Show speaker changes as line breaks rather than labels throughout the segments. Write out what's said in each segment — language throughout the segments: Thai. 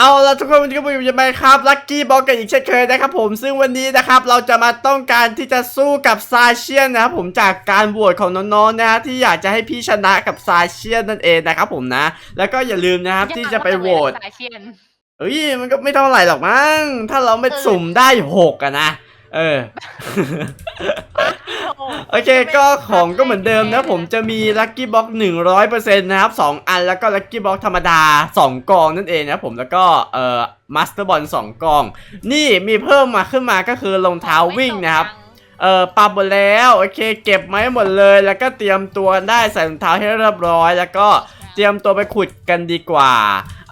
เอาละทุกคนวันนี้ก็อยู่ในครับลัคกี้บ็อกกันอีกเช่นเคยนะครับผมซึ่งวันนี้นะครับเราจะมาต้องการที่จะสู้กับซาเชียนนะครับผมจากการโหวตของน้องๆนะที่อยากจะให้พี่ชนะกับซาเชียนนั่นเองนะครับผมนะ แล้วก็อย่าลืมนะครับที่จะไปโหวต
สายเชียน
เอ้ยมันก็ไม่เท่าไหร่หรอกมั้งถ้าเราไม่สุ่มได้หกอะนะ เออ โอเคก็ของก็เหมือนเดิมนะผมจะมีลัคกี้บ็อก100%นะครับ2อันแล้วก็ลัคกี้บ็อกธรรมดา2กองนั่นเองนะครับผมแล้วก็เอ่อมาสเตอร์บอล2กอง นี่มีเพิ่มมาขึ้นมาก็คือรองเท้าวิ่งนะครับเออปรับหมดแล้วโอเค เก็บไว้หมดเลย แล้วก็เตรียมตัวได้ใส่รองเท้าให้เรียบร้อย แล้วก็เตรียมตัวไปขุดกันดีกว่า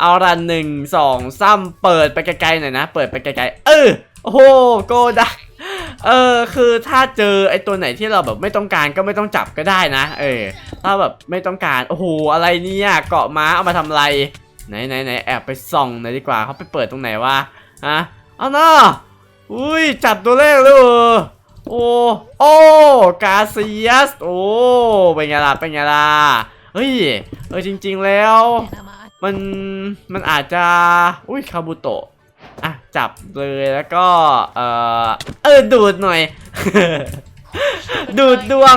เอารันหนึ่งสองซ้ำเปิดไปไกลๆหน่อยนะ เปิดไปไกลๆเออโอ้โหโกได้ เออคือถ้าเจอไอตัวไหนที่เราแบบไม่ต้องการก็ไม่ต้องจับก็ได้นะ เออ ถ้าแบบไม่ต้องการโอ้โหอะไรเนี่ยเกาะม้าเอามาทำอะไรไหนไหนไหนแอบไปส่องหน่อยดีกว่าเขาไปเปิดตรงไหนวะฮะเอาเนาะอุ้ยจับตัวแรกเลยโอ้โอ้กาเซียสโอ้เป็นไงล่ะเป็นไงล่ะเฮ้ยเออจริง ๆแล้ว มันมันอาจจะอุ้ยคาบุโตะ จับเลยแล้วก็ เออเออดูดหน่อย ดูดดวง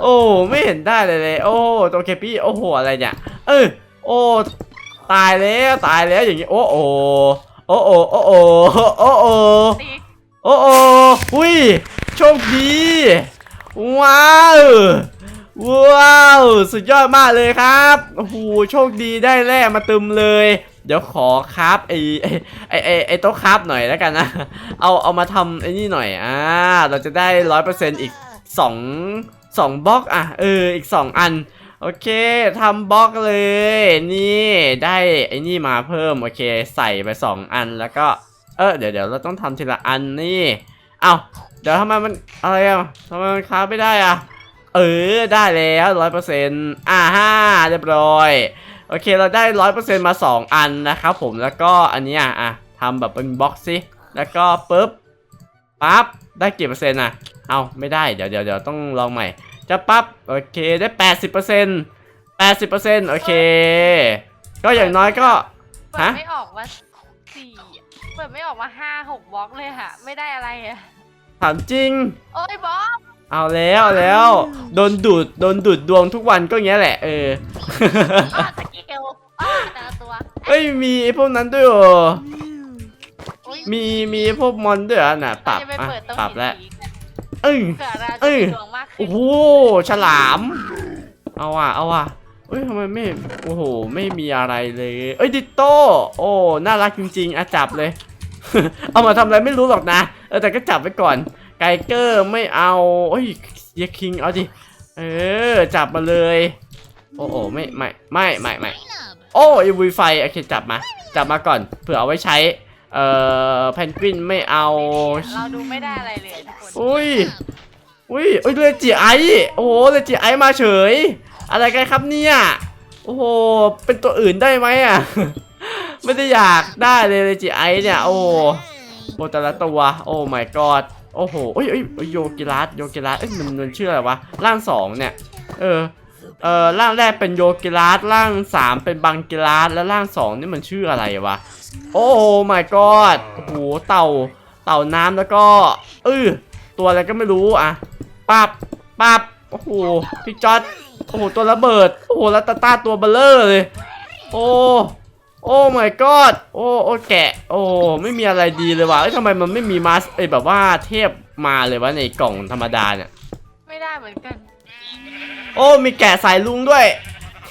โอ้ไม่เห็นได้เลยเลย โอ้ตัวเคปี้โอ้โหอะไรเนี่ย เออโอ้ตายแล้วตายแล้วอย่างงี้โอ้โอโอ้โอโอ้โอโอ้โอ
ตี
โอ้โอ้หุยโชคดีว้าวว้าว สุดยอดมากเลยครับโอ้โหโชคดีได้แร่มาตึมเลย เดี๋ยวขอครับไอไอไอไอโต๊ะครับหน่อยแล้วกันนะ เอาเอามาทำไอ้นี่หน่อยอ่าเราจะได้ร้อยเปอร์เซ็นต์อีกสองสองบล็อกอะเอออีกสองอันโอเคทำบล็อกเลย นี่ได้ไอ้นี่มาเพิ่มโอเคใส่ไปสองอันแล้วก็เออเดี๋ยวเดี๋ยวเราต้องทำทีละอันนี่เอาเดี๋ยวทำไมมันอะไรอะทำไมมันค้าไม่ได้อะเออได้แล้วร้อยเปอร์เซ็นต์อ่าฮ่าเรียบร้อย โอเคเราได้ร้อยเปอร์เซ็นต์มาสองอันนะครับผมแล้วก็อันเนี้ยอะทำแบบเป็นบล็อกสิแล้วก็ปุ๊บปั๊บได้กี่เปอร์เซ็นต์อะเอาไม่ได้เดี๋ยวเดี๋ยวเดี๋ยวต้องลองใหม่ จะปั๊บโอเคได้แปดสิบเปอร์เซ็นต์แปดสิบเปอร์เซ็นต์โอเค ก็อย่างน้อยก็
เปิ
ฮะ
ดไม่ออกมาสี่เปิดไม่ออกมาห้าหกบล็อกเลยค่ะ ไม่ได้อะไรอะ
ถามจริง
โอ้ยบล็อก
เอาแล้วเอาแล้วโดนดูดโดนดูดดวงทุกวันก็อย่างเงี้ยแหละเออ
อ้อสกิลอ้อแต่ละตัว
เอ้ยมีไอ้พวกนั้นด้วยเหรอ
อุ๊ย
มีมีพวกมอนด้วยเหรอน่ะปรับ
จะไป
อะ
เปิดตรง
ปรับแล้ว
หินสีกัน
เอ้ย
เผื่อเรา
เอ้
จะ
ย
มีดวงมากขึ้
โอ้
น
โหฉลาม เอาว่ะเอาว่ะเอ้ยทำไมไม่โอ้โหไม่มีอะไรเลย เอ้ยดิโต้โอ้น่ารักจริงๆอะจับเลย เอามาทำอะไรไม่รู้หรอกนะเออแต่ก็จับไว้ก่อน ไกเกอร์ไม่เอาเอ้ยเยคิงเอาดิเออจับมาเลย โอ้โหไม่ไม่ไม่ไม่ไม่โอ้ยวีไฟโอเคจับมา จับมาก่อนเผื่อเอาไว้ใช้เอ่อแพนกวินไม่เอา
เราดูไม่ได้อะไรเลยทุกคน
อุ้ยอุ้ยอุ้ยเลจิไอโอ้โหเลจิไอมาเฉย อะไรกันครับเนี่ยโอ้โหเป็นตัวอื่นได้ไหมอะไม่ได้อยากได้เลยเลจิไอเนี่ยโอ้โหโอ้แต่ละตัวโอ้ my god โอ้โหเอ้ยเอ้ยโยกิรัสโยกิรัสเอ้ยมันมันชื่ออะไรวะร่างสองเนี่ย เออ เออร่างแรกเป็นโยกิรัสร่างสามเป็นบังกิรัสแล้วร่างสองนี่มันชื่ออะไรวะ โอ้ my god โอ้โห เต่า เต่าน้ำแล้วก็เออตัวอะไรก็ไม่รู้อะปับปับโอ้โห พี่จอดโอ้โห ตัวระเบิด โอ้โหแล้วตาตาตัวเบลเลอร์เลย โอ้ โอ้ my god โอ้โอ้แกะ โอ้ไม่มีอะไรดีเลยว่ะเอ้ยทำไมมันไม่มีมาสเอ้ยแบบว่าเทพมาเลยวะในกล่องธรรมดาเนี่ย
ไม่ได้เหมือนกัน
โอ้มีแกะสายลุงด้วย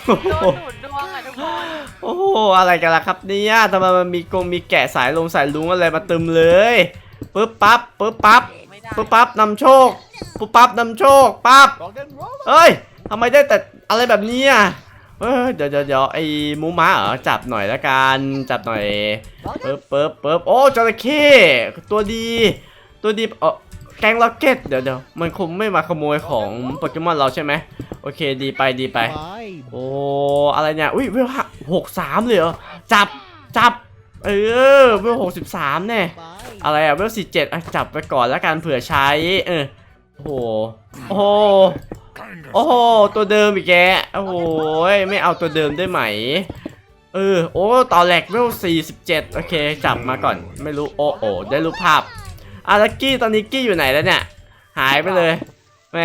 โอ้
โด
โห
นดูดดวงอะทุกคน
โอ้โหอะไรกันล่ะครับเนี่ยทำไมมันมีกงมีแกะสายลงสายลุงอะไรมาตึมเลยปึ๊บปั๊บปึ๊บปั๊บ
ไม่ได้
ปุ๊บปั๊บนำโชคปุ๊บปั๊บนำโชคปั๊บเฮ้ยทำไมได้แต่อะไรแบบนี้อะ เอ้ยเดี๋ยวเดี๋ยวเดี๋ยวไอ้หมูม้าเหรอจับหน่อยละกันจับหน่อยปึ๊บปึ๊บปึ๊บโอ้จระเข้ตัวดี ตัวดีเออแกงล็อกเก็ตเดี๋ยวเดี๋ยวมันคงไม่มาขโมยของโปเกมอนเราใช่ไหมโอเคดีไปดีไป โอ้อะไรเนี่ยอุ้ยเวลหกสามเลยเหรอจับจับเออเวลหกสิบสามเนี่ยอะไรอะเวลสี่เจ็ดะจับไปก่อนแล้วกันเผื่อใช้เออโอ้โหโอ้ โหโอ้โหตัวเดิมอีกแกโอ้โหไม่เอาตัวเดิมได้ไหม เออ โอ้ต่อแหลกเวล47 โอเค จับมาก่อน ไม่รู้ โอ้โอ้ได้รูปภาพอาลักกี้ตอนนี้กี้อยู่ไหนแล้วเนี่ย หายไปเลย แหม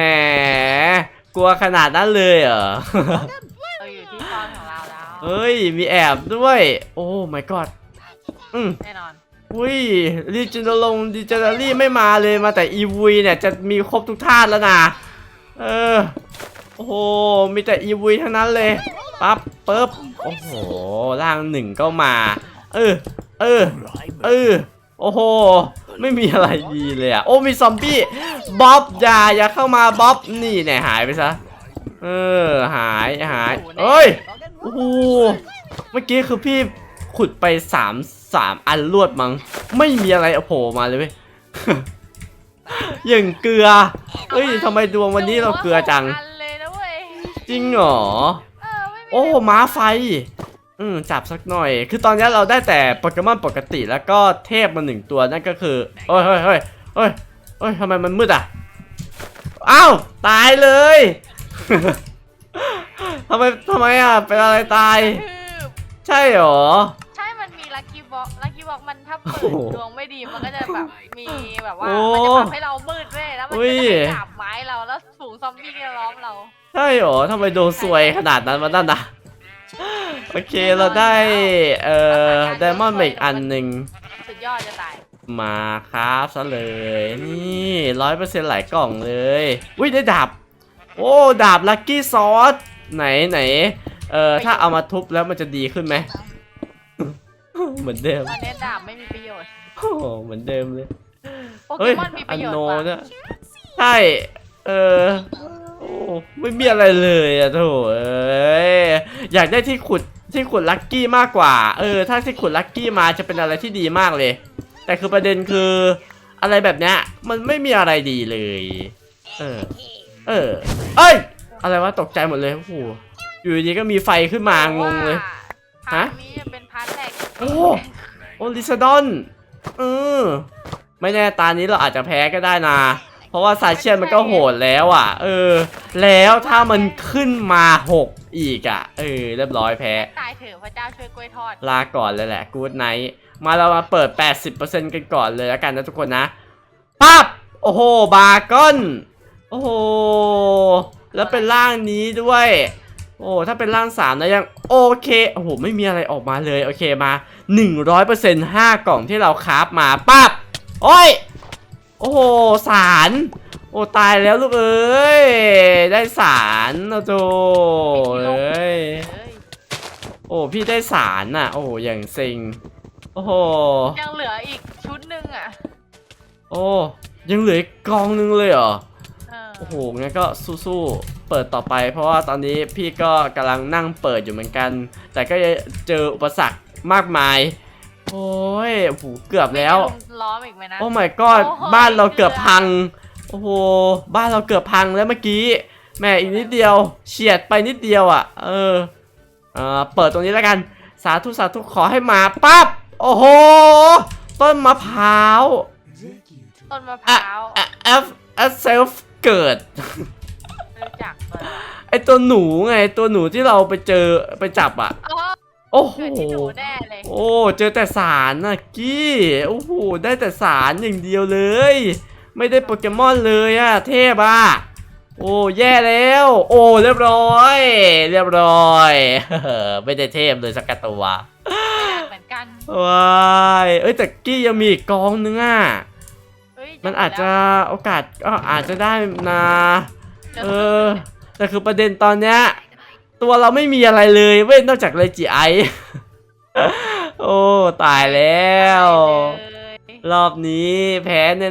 กลัวขนาดนั้นเลยเหรอ
เราอยู่ที่ซ่อนของเราแล้ว
เฮ้ย มีแอบด้วย โอ้ my god อืม
แน่นอน
อุ้ยรีจินลงดิจินารี่ไม่มาเลยมาแต่อีวีเนี่ยจะมีครบทุกธาตุแล้วนะ เออ โอ้โห มีแต่อีวีทั้งนั้นเลยปั๊บปึ๊บ โอ้โห ร่างหนึ่งก็มา เออ เออ เออ โอ้โห ไม่มีอะไรดีเลยอะ โอ้ มีซอมบี้ บ๊อบอย่าอย่าเข้ามาบ๊อบ นี่เนี่ยหายไปซะ เออ หายหายเอ้ย โอ้โห เมื่อกี้คือพี่ขุดไปสามสามอันรวดมั้ง ไม่มีอะไรโผล่มาเลยเว้ย อย่างเกลือ เฮ้ยทำไมดวงวันนี้เราเกลือจัง
อันเลยนะเว้ย
จริงเหรอ
เออไม่มี
โอ้ ม้าไฟ อืม จับสักหน่อย คือตอนนี้เราได้แต่โปเกมอนปกติแล้วก็เทพมาหนึ่งตัวนั่นก็คือเฮ้ยเฮ้ยเฮ้ยเฮ้ยเฮ้ยทำไมมันมืดอะ อ้าว ตายเลย ทำไมทำไมอะ เป็นอะไรตาย
กระทืบ
ใช่เหรอ
ใช่มันมีลัคกี้ บ็อกลัคกี้บ็อกมันถ้าเปิด
โอ้โห
ดวงไม่ดีมันก็จะแบบมีแบบว่า
โอ้
มันจะทำให้เรามืดเว้ยแล้วมัน
อุ้
ก็
ย
จะให้จับไม้เราแล้วฝูงซอมบี้จะล้อมเรา
ใช่เหรอทำไมโดนซวยขนาดนั้นวะนั่นนะโอเคเราได้เอ่อไดมอนด์อีกอันหนึ่ง
สุดยอดจะตาย
มาครับซะเลยนี่ร้อยเปอร์เซ็นต์หลายกล่องเลยอุ้ยได้ดาบโอ้ดาบลัคกี้ซอสไหนไหนเอ่อถ้าเอามาทุบแล้วมันจะดีขึ้นไหม เหมือนเดิม
ตอนนี้ดาบไม่มีประโยชน์
โอ้โหเหมือนเดิมเลย
โปเก
เฮ้ย
มอนมีป
อั
ระ
น
โยช
โน
น์กว่า
เนี่ยใช่เออโอ้ไม่มีอะไรเลยอะโถเอ้ยอยากได้ที่ขุดที่ขุดลัคกี้มากกว่า เออ ถ้าที่ขุดลัคกี้มาจะเป็นอะไรที่ดีมากเลย แต่คือประเด็นคือ อะไรแบบเนี้ยมันไม่มีอะไรดีเลย เออ เออ เอ้ย อะไรวะตกใจหมดเลยโอ้โหอยู่ดีๆก็มีไฟขึ้นมางงเลย
ฮะ
ฮะ
นี้จะเป็นพาร์ทแรก
โอ้โอลิซาดอนเออไม่แน่ตานี้เราอาจจะแพ้ก็ได้นะ เพราะว่าซาเชียนมันก็โหดแล้วอะ เออ แล้วถ้ามันขึ้นมาหกอีกอะ เออ เรียบร้อยแพ้
ตายเถอะพระเจ้าช่วยกล้วยทอด
ลาก่อนเลยแหละกูดไนท์มาเรามาเปิด 80%กันก่อนเลยแล้วกันนะทุกคนนะปั๊บโอ้โห บาร์กอน โอ้โห แล้วเป็นร่างนี้ด้วย โอ้ถ้าเป็นร่างสามนะยังโอเคโอ้โหไม่มีอะไรออกมาเลยโอเคมา 100% 5 กล่องที่เราคราฟมาปั๊บโอ้ยโอ้โหสารโอ้ตายแล้วลูกเอ้ยได้สารโอ้โธ่เอ้ย
เอ้ย
โอ้พี่ได้สารน่ะ โอ้อย่างเซ็งโอ้โห
ยังเหลืออีกชุดหนึ่งอะ
โอ้ยังเหลืออีกกองนึงเลยเหรอ
เออ
โอ้โหงั้นก็สู้ๆ เปิดต่อไป เพราะว่าตอนนี้พี่ก็กำลังนั่งเปิดอยู่เหมือนกัน แต่ก็จะเจออุปสรรคมากมาย โอ้ยโอ้โหเกือบแล้ว
มีล้อมอีกไหมนะ
โอ้ my god
โอ้โห
บ้านเราเกือบพัง โอ้โห บ้านเราเกือบพังแล้วเมื่อกี้แม่อีกนิดเดียว เฉียดไปนิดเดียวอะ เออเอ่อเปิดตรงนี้แล้วกัน สาธุสาธุขอให้มาปั๊บ โอ้โห ต้นมะพร้าว
ต้นมะพร้าว
อะแอฟแอฟเซลฟ์เกิด
ไม่ รู้จักเลย
ไอตัวหนูไงตัวหนูที่เราไปเจอไปจับอะ
อ๋อ
โอ้โห
เกิดที่หนูแน่เลย
โอ้ เจอแต่สารน่ะกี้ โอ้โห ได้แต่สารอย่างเดียวเลย ไม่ได้โปเกมอนเลยอะเทพอะโอ้ แย่แล้ว โอ้ เรียบร้อย เรียบร้อย ไม่ได้เทพเลยสักกระตัว
ไม่ได้เหมือนกัน
ว้ายเอ้ยแต่กี้ยังมีอีกกองนึงอะ
เฮ้ย
มันอาจจะโอกาสก็อาจจะได้นะ
จะ
เออ แต่คือประเด็นตอนเนี้ยตัวเราไม่มีอะไรเลยเว้ยนอกจากเลจิไอโอ้ตายแล้ว
เลย
รอบนี้แพ้แน่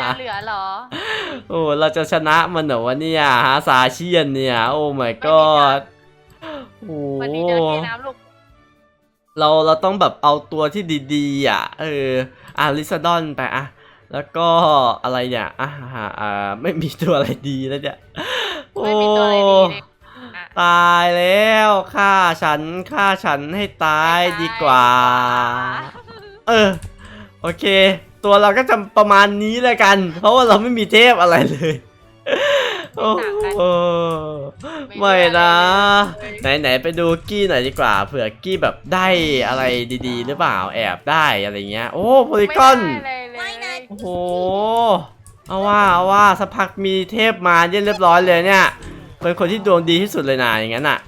จะเหลือเหรอ
ๆโอ้เราจะชนะมันเหรอวะเนี่ยฮะสาเชียนเนี่ย โอ้ my god โอ้
วันนี้จะเทน้ำลูก
เราเราต้องแบบเอาตัวที่ดีๆอะ เอออะลิซาดอนไปอะ แล้วก็อะไรเนี่ยอะอะอ่าไม่มีตัวอะไรดีแล้วเนี่ยโอ้
ไม่มีตัวอะไรดีเลยอะ
ตายแล้วฆ่าฉันฆ่าฉันให้ตายดีกว่า เออ โอเค ตัวเราก็จะประมาณนี้เลยกัน เพราะว่าเราไม่มีเทพอะไรเลย โอ้โหไม่นะ ไหนไหนๆไปดูกี้หน่อยดีกว่าเผื่อกี้แบบได้อะไรดีๆ หรือเปล่าแอบได้อะไรเงี้ย โอ้โพลิกอน
ไม่ได้เลยเลย
โอ้โห เอาว่าเอาว่าสักพักมีเทพมาเรียบร้อยเลยเนี่ย เป็นคนที่ดวงดีที่สุดเลยนะอย่างนั้นอะ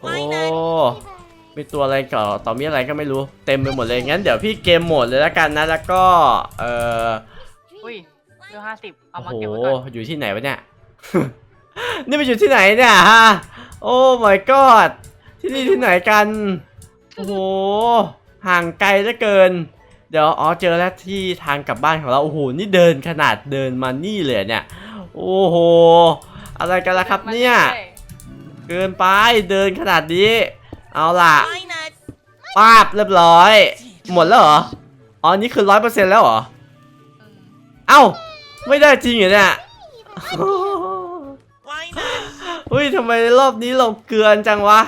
โอ้มีตัวอะไรก่อต่อมีอะไรก็ไม่รู้ เต็มไปหมดเลยงั้นเดี๋ยวพี่เกมโหมดเลยแล้วกันนะ แล้วก็เอ่อ
อุ้ยเดือห้าสิบเอา
โอ้
มา
โห
เก็บไว้ก่อน
อยู่ที่ไหนวะเนี่ย นี่มันอยู่ที่ไหนเนี่ยฮะ โอ้ my god ที่นี่ที่ไหนกัน โอ้โห ห่างไกลเหลือเกิน เดี๋ยวอ๋อเจอแล้วที่ทางกลับบ้านของเราโอ้โหนี่เดินขนาดเดินมานี่เลยเนี่ย โอ้โหอะไรกันล่ะครับเนี่ย เกินไปเดินขนาดนี้ เอาล่ะป้าบเรียบร้อย หมดแล้วเหรออ๋อนี่คือร้อยเปอร์เซ็นต์แล้วเหรอ
อืม
เอ้าไม่ได้จริงเหรอเนี่ยเฮ้ยทำไมรอบนี้เราเกลือนจังวะ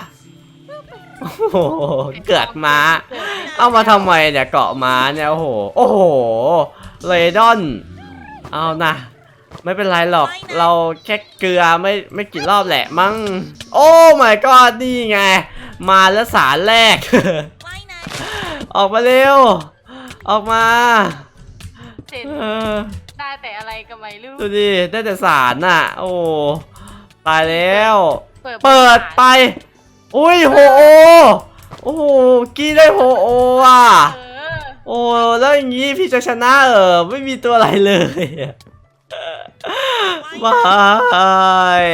โอ้โหเกิดมาเอามาทำไมเนี่ยเกาะม้าเนี่ยโอ้โห โอ้โหเรดอน เอานะไม่เป็นไรหรอก เราแค่เกลือไม่ไม่กี่รอบแหละมั้ง โอ้ my god นี่ไง มาแล้วสารแรก ออกมาเร็ว ออกมา
เจ็ด
เออ
ได้แต่อะไรก็ไม่รู้
ดูดิได้แต่สารน่ะ โอ้ ตายแล้ว
เปิด
เปิดไป อุ้ยโฮโอโอ้โหกี้ได้โฮโออะ
เออ
โอ้แล้วอย่างงี้พี่จะชนะเออไม่มีตัวอะไรเลยบาย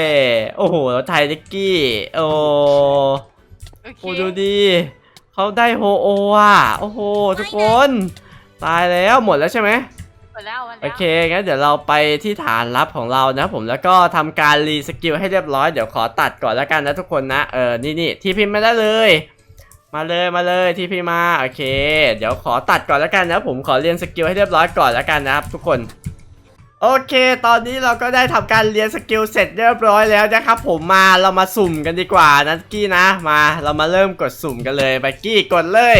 โอ้โหแล้วไทยลิกกี้โอ้
โอเค
โอ้ดูดีเขาได้โฮโออะโอ้โหทุกคน ตายแล้วหมดแล้วใช่ไหม
เปิ ดแล้ว
โอ
แล้ว
เคงั้นเดี๋ยวเราไปที่ฐานลับของเรานะผมแล้วก็ทำการรีสกิลให้เรียบร้อยเดี๋ยวขอตัดก่อนแล้วกันนะทุกคนนะเออนี่นี่ที่พิมพ์ไม่ได้เลย มาเลยมาเลยที่พิมพ์มาโอเค เดี๋ยวขอตัดก่อนแล้วกันนะผมขอเรียนสกิลให้เรียบร้อยก่อนแล้วกันนะครับทุกคนโอเค ตอนนี้เราก็ได้ทำการเรียนสกิลเสร็จเรียบร้อยแล้วนะครับผมมาเรามาสุ่มกันดีกว่านะกี้นะ มาเรามาเริ่มกดสุ่มกันเลยไปกี้กดเลย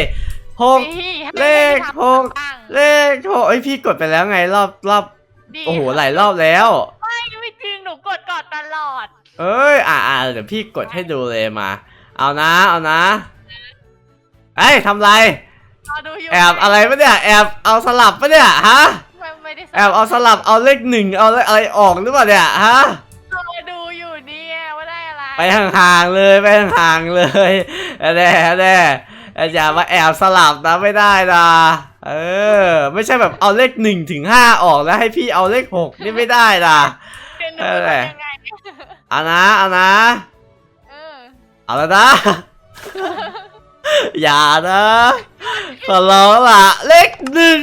หก
พี่ให้
เลข
ให้ทำ
หก
บ้าง
เลขโอ้ยพี่กดไปแล้วไงรอบรอบ
ดี
โอ้โหหลายรอบแล้ว
ไม่ไม่จริงหนูกดก่อนตลอด
เอ้ยอ่าอ่าเดี๋ยวพี่กดให้ดูเลยมา เอานะ เอานะเอ้ยทำไร
รอดูอยู่
แอบอะไรปะเนี่ยแอบเอาสลับปะเนี่ยฮะ
ไม่ไม่ได้
แอบเอาสลับเอาเลขหนึ่งเอาเลขอะไรออกหรือเปล่าเนี่ยฮะ
รอดูอยู่เนี่ยว่าได้อะไร
ไปห่างๆเลยไปห่างๆเลยแน่แน่ อย่ามาแอบสลับนะไม่ได้นะเออ ไม่ใช่แบบเอาเลขหนึ่งถึงห้าออกแล้วให้พี่เอาเลขหกนี่ไม่ได้นะ
เดี๋ยวหนู
เออแหละ
ทำยังไงเนี่ย
เอานะเอานะ
เออ
เอาแล้วนะอย่านะขอร้องล่ะเลขหนึ่ง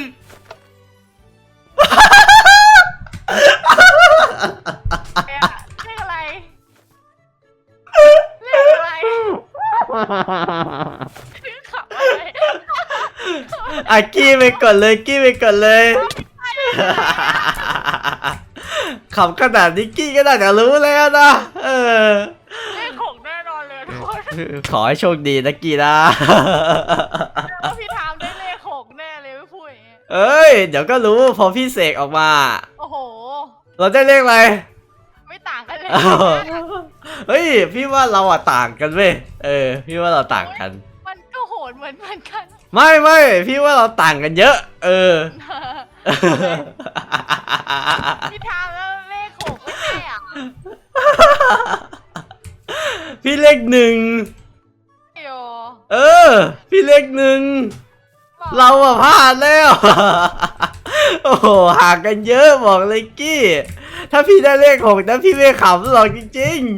เอ๊ะเลขอะไรเลขอะไรขับอะไร
อะกี้ไปกดเลยกี้ไปกดเลยขำขนาดนี้กี้ก็น่าจะรู้แล้วนะเออ
เลขหกแน่นอนเลยทุกคน
ขอให้โชคดีนะกี้นะ
ว่าพี่ทามได้เลขหกแน่เลยไม่พูดอย่างเงี้ย
เอ้ย เดี๋ยวก็รู้พอพี่เสกออกมา
โอ้โห
เราได้เลขอะไร
ไม่ต่างกันเลย
อ้าวเฮ้ย พี่ว่าเราอะต่างกันเว้ยเออ พี่ว่าเราต่างกัน
มันก็โหดเหมือนเหมือนกัน
ไม่ไม่พี่ว่าเราต่างกันเยอะ เออ
พี่ทามแล้วเลขหกไม่ใช่อะ
พี่เลขหนึ่ง
โย
เออ พี่เลขหนึ่งเราอะพลาดแล้ว โอ้โหห่างกันเยอะบอกเลยกี้ ถ้าพี่ได้เลขหกนะพี่ไม่ขำหรอกจริงๆ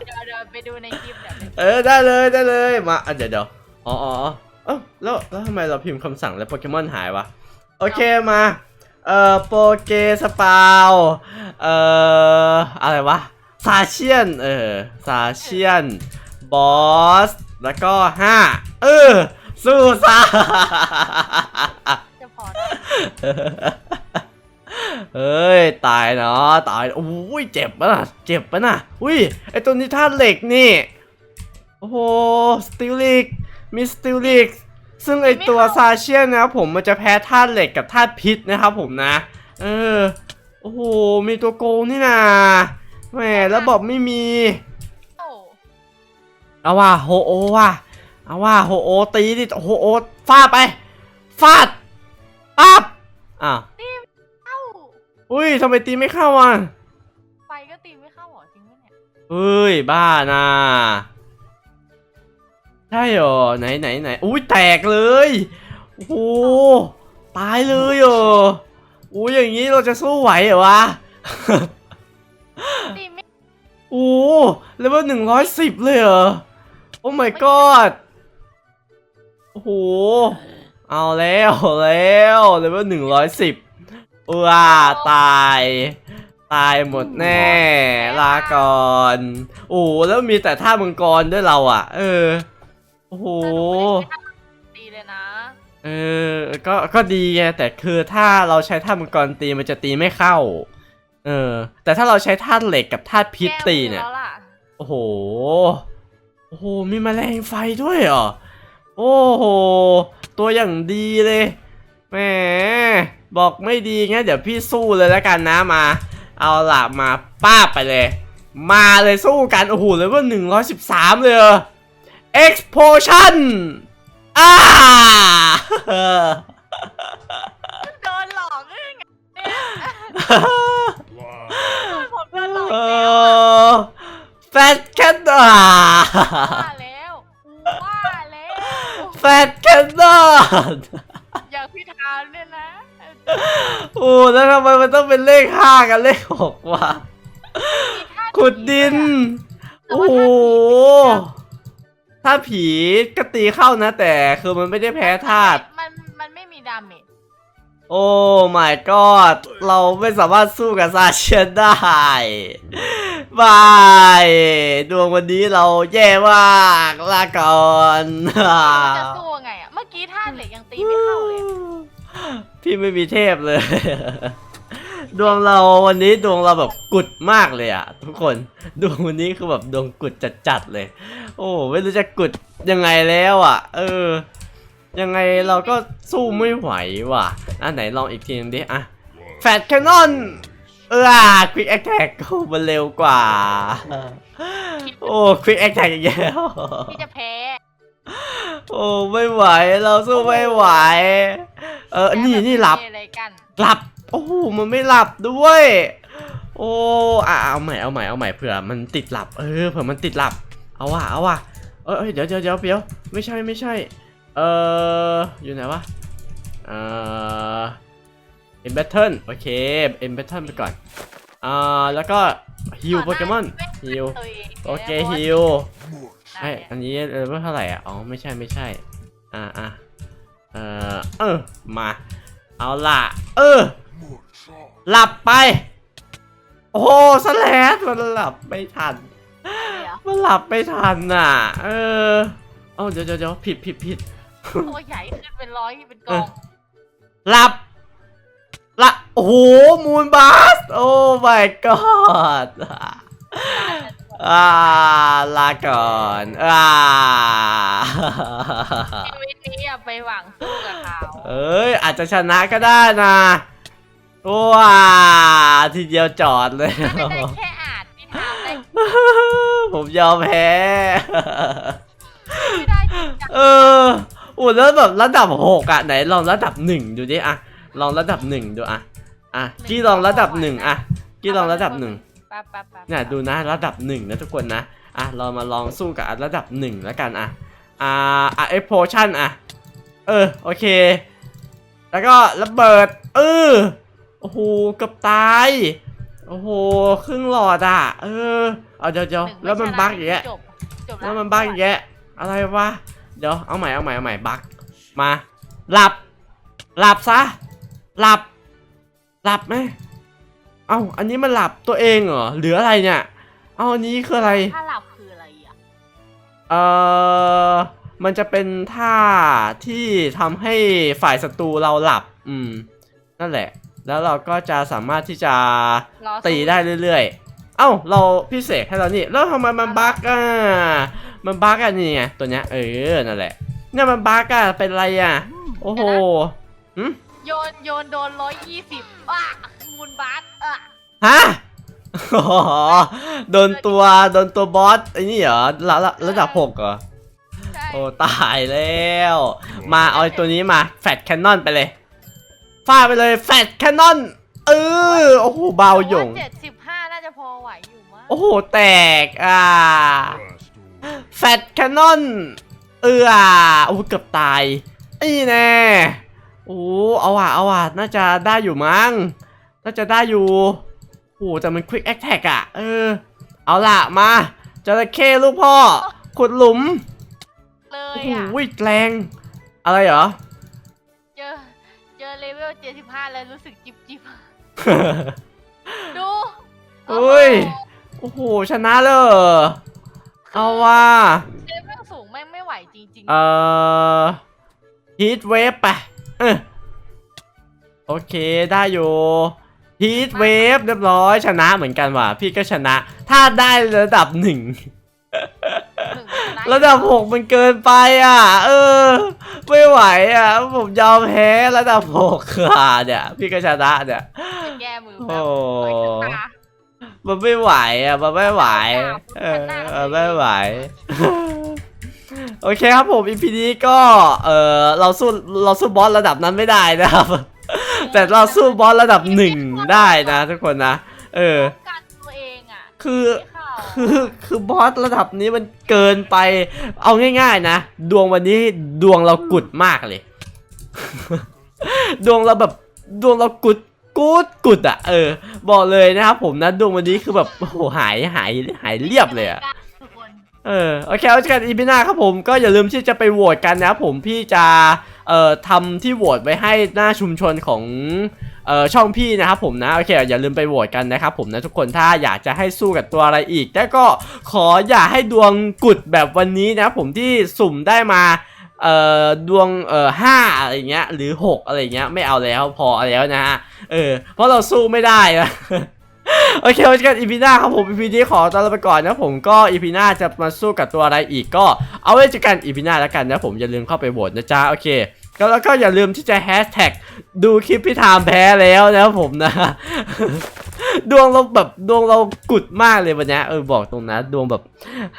เดี๋ยวเดี๋ยวไปดูในคลิปเดี๋ยวไป
เออได้เลยได้เลยมาอะเดี๋ยวเดี๋ยวอ๋ออ๋ออ๋อเอ้าแล้วแล้วทำไมเราพิมพ์คำสั่งแล้วโปเกมอนหายวะโอเคมาเอ่อโปเกสปาวเอ่ออะไรวะซาเชียนเออซาเชียนบอสแล้วก็ห้าเออสู้ซะ
จะพอได้
เเฮ้ย ตายเนาะตายโอ้ยเจ็บปะน่ะเจ็บปะน่ะอุ้ยไอตัวนี้ธาตุเหล็กนี่ โอ้โห สติลลิก มีสติลลิก ซึ่งไอตัวซาเชียนนะครับผมมันจะแพ้ธาตุเหล็กกับธาตุพิษนะครับผมนะ เออ โอ้โห มีตัวโกงนี่นาแหมแล้วบอกไม่มี
โอ้
เอาว่าโฮโอว่ะ เอาว่าโฮโอตีดิโฮโอฟาดไป ฟาดปั๊บอ้าว
เอ้า
อุ้ยทำไมตีไม่เข้าอะ
ไฟก็ตีไม่เข้าหรอจริงไหมเนี่ย
เฮ้ย บ้านะใช่เหรอไหนไหนไหนอุ้ยแตกเลยโอ้โหตายเลยเหรออุ้ยอย่างนี้เราจะสู้ไหวเหรอวะ
ตีไม่
โอ้เลเวลหนึ่งร้อยสิบเลยเหรอโอ้ my god โอ้โหเอาแล้วเอาแล้วเลเวลหนึ่งร้อยสิบว้าตายตายหมดแน่ลาก่อน โอ้แล้วมีแต่ท่ามังกรด้วยเราอะ เออโอ้โห
แต่หนูไม่ได้ใช้ท่าตีเลยนะ
เออ ก็ ก็ดีไง แต่คือถ้าเราใช้ท่ามังกรตีมันจะตีไม่เข้า เออ แต่ถ้าเราใช้ธาตุเหล็กกับธาตุพิษตีเนี่ย
แก้มือแล้วล่ะ
โอ้โห โอ้โห มีแมลงไฟด้วยเหรอ โอ้โห ตัวอย่างดีเลย แหม บอกไม่ดีงั้นเดี๋ยวพี่สู้เลยแล้วกันนะมา เอาล่ะมาป้าบไปเลย มาเลยสู้กัน โอ้โหเลยว่าหนึ่งร้อยสิบสามเลยเหรอ explosion อ่า
โดนหลอกได้ไงโดนผมโดนหลอก
เอ
แล้ว
อแฟตแคนดา
ว่าแล้วว่าแล้ว
แฟตแคนดา
อย่างพี่ทามเนี่ยนะ
โอ้แล้วทำไมมันต้องเป็นเลขห้ากับเลขหกวะ
มีท่า
ขุดดิน
แต่
โอ้
ว่า
โห
ท่าผี
ถ้าผีก็ตีเข้านะ แต่คือมันไม่ได้แพ้ธาตุ
มันมันไม่มีดาเมจ
โอ้ my god เราไม่สามารถสู้กับซาเชียนได้บายดวงวันนี้เราแย่มากลาก่อน
จะสู้ไงอะ เมื่อกี้ท่าเหล็กยังตีไม่เข้าเลยอะ
พี่ไม่มีเทพเลย ดวงเราวันนี้ดวงเราแบบกุดมากเลยอะทุกคนดวงวันนี้คือแบบดวงกุดจัดๆเลย โอ้ไม่รู้จะกุดยังไงแล้วอะเออ ยังไงเราก็สู้ไม่ไหวว่ะอะไหนลองอีกทีนึงดิอะแฟตแคนนอนเออควิกแอคแท็กก็มันเร็วกว่า โอ้ควิกแอคแท็กอีกแล้ว
ที่จะแพ้
โอ้ไม่ไหวเราสู้ไม่ไหว เออนี่นี่หลับ
แพ้แอะไรกัน
หลับ โอ้โหมันไม่หลับด้วย โอ้อะเอาใหม่เอาใหม่เอาใหม่เผื่อมันติดหลับเออเผื่อมันติดหลับ เอาว่ะเอาว่ะเออเดี๋ยวเดี๋ยวเดี๋ยวเดี๋ยวไม่ใช่ไม่ใช่ เอออยู่ไหนวะเออเอ็นแบทเทิลโอเคเอ็นแบทเทิลไปก่อนอ่าแล้วก็ฮิวโปเกมอนฮิวโอเคฮิวไอ้อันนี้เลเวลเท่าไหร่อะอ๋อไม่ใช่ไม่ใช่อ่าอ่าเออเออมาเอาล่ะ เออ หลับไป โอ้โหสแลดมันหลับไม่ทัน
เดี๋ยว
มันหลับไม่ทันน่ะ เออ เอาเดี๋ยวเดี๋ยวเดี๋ยวผิดผิดผิด
ตัวใหญ่ขึ้นเป็นร้อยเป็นกอง
หลับหลับโอ้โห มูนบาส โอ้ my god อ่าลาก่อนอ่า
ชีวิตนี้อย่าไปหวังสู้กับเขา
เอ้ย อาจจะชนะก็ได้นะ ว้าทีเดียวจอดเลย
ถ้าไม่ได้แค่อาจพี่ทามได้
ผมยอมแพ้
ไม่ได้จริงจัง
เออโอ้แล้วแบบระดับหกอะไหนลองระดับหนึ่งดูดิอะลองระดับหนึ่งดูอะอะกี้ลองระดับหนึ่งอะกี้ลองระดับหนึ่ง
ปั๊บปั๊บปั๊บ
เนี่ยดูนะระดับหนึ่งนะทุกคนนะอะเรามาลองสู้กับระดับหนึ่งแล้วกันอะอ่าอะเอ็กโพชั่นอะเออโอเค แล้วก็ระเบิดเออ โอ้โหเกับตาย โอ้โหครึ่งหลอดอะ เออ เอาเดี๋ยวเดี๋ยว
หง
แล้วมัน
ไชะ
บั๊กอย่างเงี้ย
จบจบ
แล้วมันบั๊กอย่างเงี้ยอะไรวะ เดี๋ยวเอาใหม่เอาใหม่เอาใหม่บั๊กมา หลับ หลับซะ หลับ หลับไหมเอ้าอันนี้มันหลับตัวเองเหรอหรืออะไรเนี่ย เอ้าอันนี้คืออะไร
ถ้าหลับคืออะไรอะ
เออมันจะเป็นท่าที่ทำให้ฝ่ายศัตรูเราหลับ อืม นั่นแหละ แล้วเราก็จะสามารถที่จะ
รอ
ตีได้เรื่อยๆ เอ้า เราพิเศษให้เรานี่ แล้วทำไมมันบั๊กอะ มันบั๊กอะนี่ไงตัวเนี้ยเออ นั่นแหละ เนี่ยมันบั๊กอะ เป็นไรอะ โอ้โหหึ
โยนโยนโดนร้อยยี่สิบอะมูลบัสอะ
ฮะอ๋อโดนตัวโดนตัวบอสไอ้นี่เหรอระระระดับหกเหรอ
ใช่
โอ้ตายแล้ว มาเอาไอ้ตัวนี้มาแฟตแคนนอนไปเลย ฟาดไปเลยแฟตแคนนอนเออโอ้โหเบาหยง
เจ็ดสิบห้าน่าจะพอไหวอยู่มั้ง
โอ้โห แตก อ่า แฟตแคนนอน เออโอ้โหเกือบตายอีแน่โอ้เอาว่ะเอาว่ะน่าจะได้อยู่มั้ง น่าจะได้อยู่โอ้โหแต่มันควิกแอคแท็กอะ เออ เอาล่ะ มาจระเข้ลูกพ่อ ขุดหลุม
เล
โอ้
ย
โห
อะ
แรง อะไรเหรอ
เจอ เจอเลเวลเจ็ดสิบห้าแล้วรู้สึกจิบจิบดู
อุ้ย โอ้โห ชนะเลยเหรอเอาว่ะ
เลเวลสูงไม่งไม่ไหวจริงๆ
เอ่อฮีทเวฟไปเออโอเคได้อยู่ฮีทเวฟเรียบร้อยชนะเหมือนกันว่ะ พี่ก็ชนะ ถ้าได้ระดับหนึ่ง
หนึ่งชนะ
ระดับหกมันเกินไปอะ เออ ไม่ไหวอะ ผมยอมแพ้ระดับหกค่ะเนี่ย พี่ก็ชนะเนี่ย
จะแก้มือ
โอ้
แบบต่อยกันตา
มันไม่ไหวอะ มันไม่ไหว เออมันไม่ไหวโอเคครับผม EP นี้ก็เออเราสู้เราสู้บอสระดับนั้นไม่ได้นะครับ แต่เราสู้บอสระดับหนึ่งได้นะทุกคนนะ เออ
กันตัวเองอะ
คือ
ไม่เข้า
คือคือบอสระดับนี้มันเกินไป เอาง่ายๆนะ ดวงวันนี้ดวงเรากุดมากเลย ดวงเราแบบดวงเรากุดกุดกุดอะเออ บอกเลยนะครับผมนะดวงวันนี้คือแบบโอ้โหหายหายหายเรียบเลยอะเออโอเคเอาจอกันอีพีหน้าครับผมก็อย่าลืมที่จะไปโหวตกันนะครับผมพี่จะเอ่อทำที่โหวตไว้ให้หน้าชุมชนของ เอ่อช่องพี่นะครับผมนะโอเคอย่าลืมไปโหวตกันนะครับผมนะทุกคนถ้าอยากจะให้สู้กับตัวอะไรอีกแต่ก็ขออย่าให้ดวงกุดแบบวันนี้นะผมที่สุ่มได้มาเอ่อดวงเอ่อห้าอะไรเงี้ยหรือหกอะไรเงี้ยไม่เอาแล้วพอแล้วนะฮะเออเพราะเราสู้ไม่ได้นะโอเคไว้เจอกันอีพีหน้าครับผมอีพีนี้ขอตัวลาไปก่อนนะผมก็อีพีหน้าจะมาสู้กับตัวอะไรอีกก็เอาไว้เจอกันอีพีหน้าแล้วกันนะผมอย่าลืมเข้าไปโหวตนะจ๊ะโอเค แล้วก็อย่าลืมที่จะแฮชแท็กดูคลิปพี่ทามแพ้แล้วนะครับผมนะ ดวงเราแบบดวงเรากุดมากเลยวันนี้เออบอกตรงนะ ดวงแบบ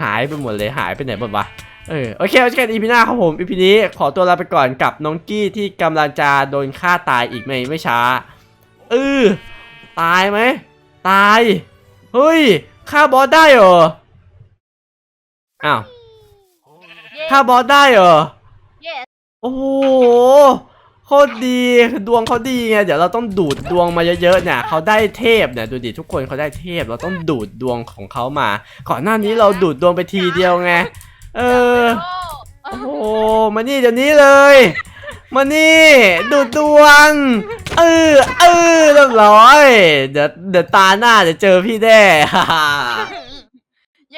หายไปหมดเลยหายไปไหนหมดวะเออโอเคไว้เจอกันอีพีหน้าครับผมอีพีนี้ขอตัวลาไปก่อนกับน้องกี้ที่กำลังจะโดนฆ่าตายอีกไม่ไม่ช้าเออตายไหมตายเฮ้ยฆ่าบอสได้เหรออ้าว
เย้
ฆ่าบอสได้เหรอ
เย้
โอ้โหโคตรดีคือดวงเขาดีไงเดี๋ยวเราต้องดูดดวงมาเยอะๆเนี่ยเขาได้เทพเนี่ยดูดิทุกคนเขาได้เทพ เราต้องดูดดวงของเขามา ก่อนหน้านี้เราดูดดวงไปทีเดียวไงเออ
โอ้
โหมานี่เดี๋ยวนี้เลยมานี่ดูดดวงเออเออเรียบร้อย เดี๋ยวเดี๋ยวตาหน้าเดี๋ยวเจอพี่แน่